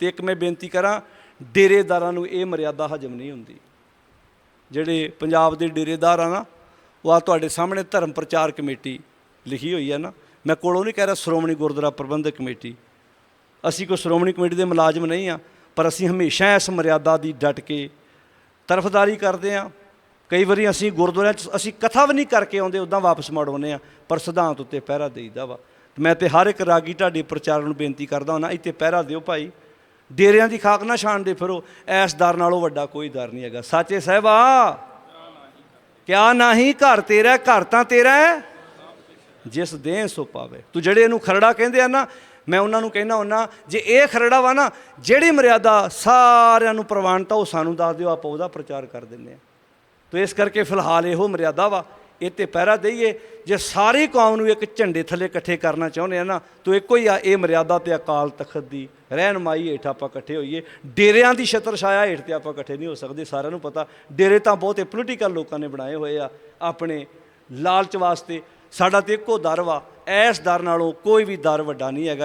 ਤੇ ਇੱਕ ਮੈਂ ਬੇਨਤੀ ਕਰਾਂ, ਡੇਰੇਦਾਰਾਂ ਨੂੰ ਇਹ ਮਰਿਆਦਾ ਹਜਮ ਨਹੀਂ ਹੁੰਦੀ। ਜਿਹੜੇ ਪੰਜਾਬ ਦੇ ਡੇਰੇਦਾਰ ਆ ਨਾ, ਉਹ ਆ ਤੁਹਾਡੇ ਸਾਹਮਣੇ ਧਰਮ ਪ੍ਰਚਾਰ ਕਮੇਟੀ ਲਿਖੀ ਹੋਈ ਹੈ ਨਾ। ਮੈਂ ਕੋਲੋਂ ਨਹੀਂ ਕਹਿ ਰਿਹਾ ਸ਼੍ਰੋਮਣੀ ਗੁਰਦੁਆਰਾ ਪ੍ਰਬੰਧਕ ਕਮੇਟੀ। ਅਸੀਂ ਕੋਈ ਸ਼੍ਰੋਮਣੀ ਕਮੇਟੀ ਦੇ ਮੁਲਾਜ਼ਮ ਨਹੀਂ ਆ, ਪਰ ਅਸੀਂ ਹਮੇਸ਼ਾ ਇਸ ਮਰਿਆਦਾ ਦੀ ਡਟ ਕੇ ਤਰਫਦਾਰੀ ਕਰਦੇ ਆ। ਕਈ ਵਾਰੀ ਅਸੀਂ ਗੁਰਦੁਆਰਿਆਂ 'ਚ ਅਸੀਂ ਕਥਾ ਵੀ ਨਹੀਂ ਕਰਕੇ ਆਉਂਦੇ ਉਦਾਂ ਵਾਪਸ ਮੁੜ ਆਉਂਦੇ ਆ, ਪਰ ਸਿਧਾਂਤ ਉੱਤੇ ਪਹਿਰਾ ਦੇਈਦਾ ਵਾ। ਮੈਂ ਤੇ ਹਰ ਇੱਕ ਰਾਗੀ ਢਾਡੀ ਪ੍ਰਚਾਰ ਨੂੰ ਬੇਨਤੀ ਕਰਦਾ ਹਾਂ ਇੱਥੇ ਪਹਿਰਾ ਦਿਓ ਭਾਈ। ਡੇਰਿਆਂ ਦੀ ਖਾਕ ਨਾ ਛਾਣਦੇ ਫਿਰੋ, ਐਸ ਦਰ ਨਾਲੋਂ ਵੱਡਾ ਕੋਈ ਦਰ ਨਹੀਂ ਹੈਗਾ। ਸਾਚੇ ਸਾਹਿਬਾ, ਕਿਆ ਨਹੀਂ ਘਰ ਤੇਰਾ ਘਰ ਤਾਂ ਤੇਰਾ ਹੈ? ਜਿਸ ਦੇਹ ਸੋ ਪਾਵੇ। ਤੂੰ ਜਿਹੜੇ ਇਹਨੂੰ ਖਰੜਾ ਕਹਿੰਦੇ ਆ ਨਾ, ਮੈਂ ਉਹਨਾਂ ਨੂੰ ਕਹਿਣਾ ਹੁੰਨਾ ਜੇ ਇਹ ਖਰੜਾ ਵਾ ਨਾ, ਜਿਹੜੀ ਮਰਿਆਦਾ ਸਾਰਿਆਂ ਨੂੰ ਪ੍ਰਵਾਨਤਾ ਉਹ ਸਾਨੂੰ ਦੱਸ ਦਿਓ, ਆਪਾਂ ਉਹਦਾ ਪ੍ਰਚਾਰ ਕਰ ਦਿੰਦੇ ਆ ਤੋ ਇਸ ਕਰਕੇ ਫਿਲਹਾਲ ਇਹੋ ਮਰਿਆਦਾ ਵਾ। ਇਹ ਤੇ ਪਹਿਰਾ ਦਈਏ, ਜੇ ਸਾਰੀ ਕੌਮ ਨੂੰ ਇੱਕ ਝੰਡੇ ਥੱਲੇ ਇਕੱਠੇ ਕਰਨਾ ਚਾਹੁੰਦੇ ਆ ਨਾ, ਤੋ ਇੱਕੋ ਹੀ ਆ, ਇਹ ਮਰਿਆਦਾ ਤੇ ਅਕਾਲ ਤਖਤ ਦੀ ਰਹਿਨਮਾਈ ਹੇਠ ਆਪਾਂ ਇਕੱਠੇ ਹੋਈਏ। ਡੇਰਿਆਂ ਦੀ ਛਤਰ ਛਾਇਆ ਹੇਠ ਤੇ ਆਪਾਂ ਇਕੱਠੇ ਨਹੀਂ ਹੋ ਸਕਦੇ, ਸਾਰਿਆਂ ਨੂੰ ਪਤਾ। ਡੇਰੇ ਤਾਂ ਬਹੁਤੇ ਪੋਲੀਟੀਕਲ ਲੋਕਾਂ ਨੇ ਬਣਾਏ ਹੋਏ ਆ, ਆਪਣੇ ਲਾਲਚ ਵਾਸਤੇ। ਸਾਡਾ ਤੇ ਇੱਕੋ ਦਰ ਵਾ, ਐਸ ਦਰ ਨਾਲੋਂ ਕੋਈ ਵੀ ਦਰ ਵੱਡਾ ਨਹੀਂ ਹੈਗਾ।